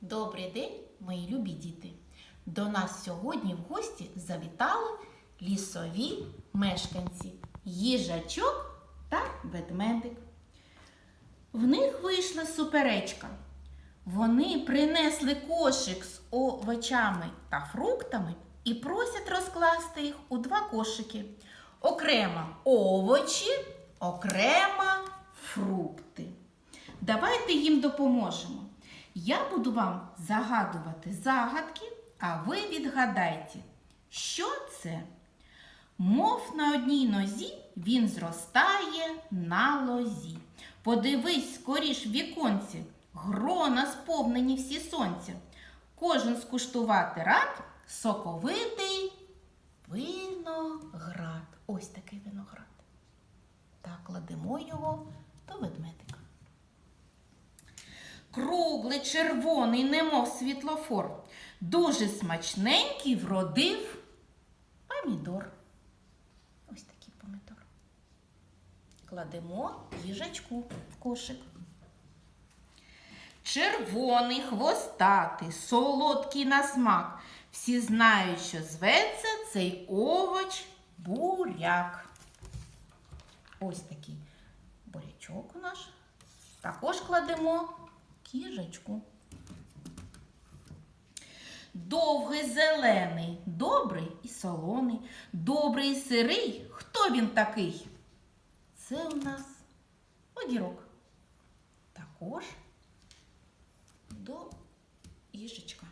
Добрий день, мої любі діти! До нас сьогодні в гості завітали лісові мешканці їжачок та ведмедик. В них вийшла суперечка. Вони принесли кошик з овочами та фруктами і просять розкласти їх у два кошики. Окремо овочі, окремо фрукти. Давайте їм допоможемо. Я буду вам загадувати загадки, а ви відгадайте, що це? Мов на одній нозі він зростає на лозі. Подивись скоріш віконці, грона сповнені всі сонця. Кожен скуштувати рад, соковитий виноград. Ось такий виноград. Так, кладемо його до ведмедика. Круглий, червоний, немов світлофор. Дуже смачненький вродив помідор. Ось такий помідор. Кладемо їжачку в кошик. Червоний, хвостатий, солодкий на смак. Всі знають, що зветься цей овоч буряк. Ось такий бурячок наш. Також кладемо кіжечку. Довгий зелений, добрий і солоний, добрий і сирий. Хто він такий? Це у нас огірок. Також до їжечка.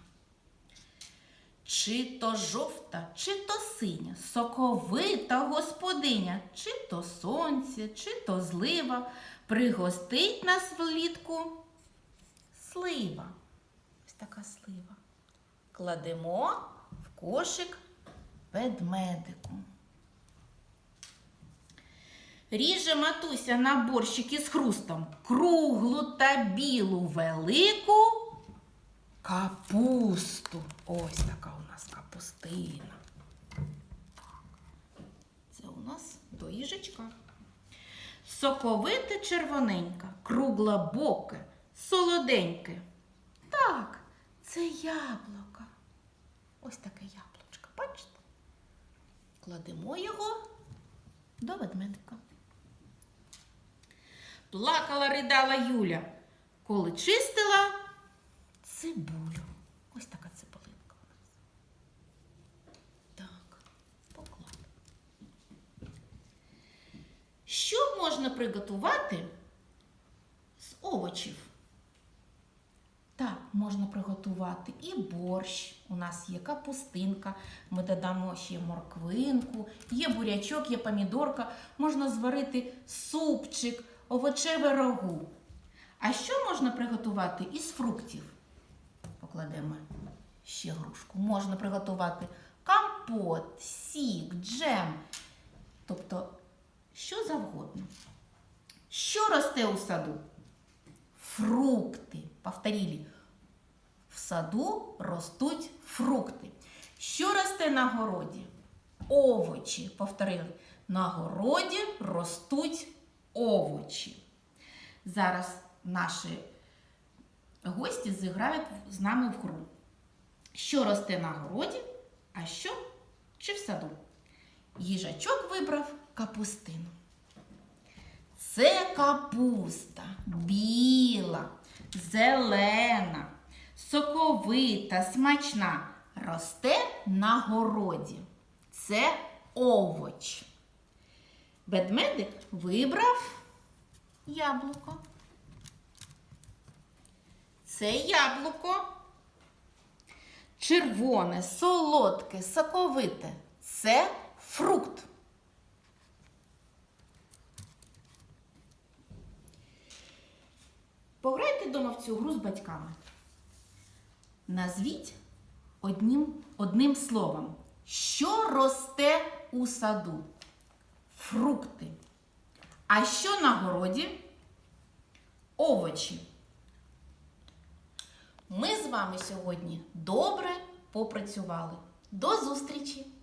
Чи то жовта, чи то синя, соковита господиня, чи то сонце, чи то злива, пригостить нас влітку слива. Ось така слива. Кладемо в кошик ведмедику. Ріже матуся на борщик із хрустом круглу та білу велику капусту. Ось така у нас капустина. Це у нас до їжачка. Соковите червоненька, круглобоке, солоденьке. Так, це яблуко. Ось таке яблучко, бачите? Кладемо його до ведмедика. Плакала ридала Юля, коли чистила цибулю. Ось така цибулинка у нас. Так, поклад. Що можна приготувати з овочів? Можна приготувати і борщ. У нас є капустинка, ми додамо ще морквинку, є бурячок, є помідорка, можна зварити супчик, овочеве рагу. А що можна приготувати із фруктів? Покладемо ще грушку. Можна приготувати компот, сік, джем. Тобто, що завгодно. Що росте у саду? Фрукти. Повторили. Саду ростуть фрукти. Що росте на городі? Овочі. Повторили. На городі ростуть овочі. Зараз наші гості зіграють з нами в гру. Що росте на городі, а що чи в саду? Їжачок вибрав капустину. Це капуста біла, зелена, соковита, смачна. Росте на городі. Це овоч. Ведмедик вибрав яблуко. Це яблуко. Червоне, солодке, соковите. Це фрукт. Пограйте вдома в цю гру з батьками. Назвіть одним, одним словом, що росте у саду? Фрукти. А що на городі? Овочі. Ми з вами сьогодні добре попрацювали. До зустрічі!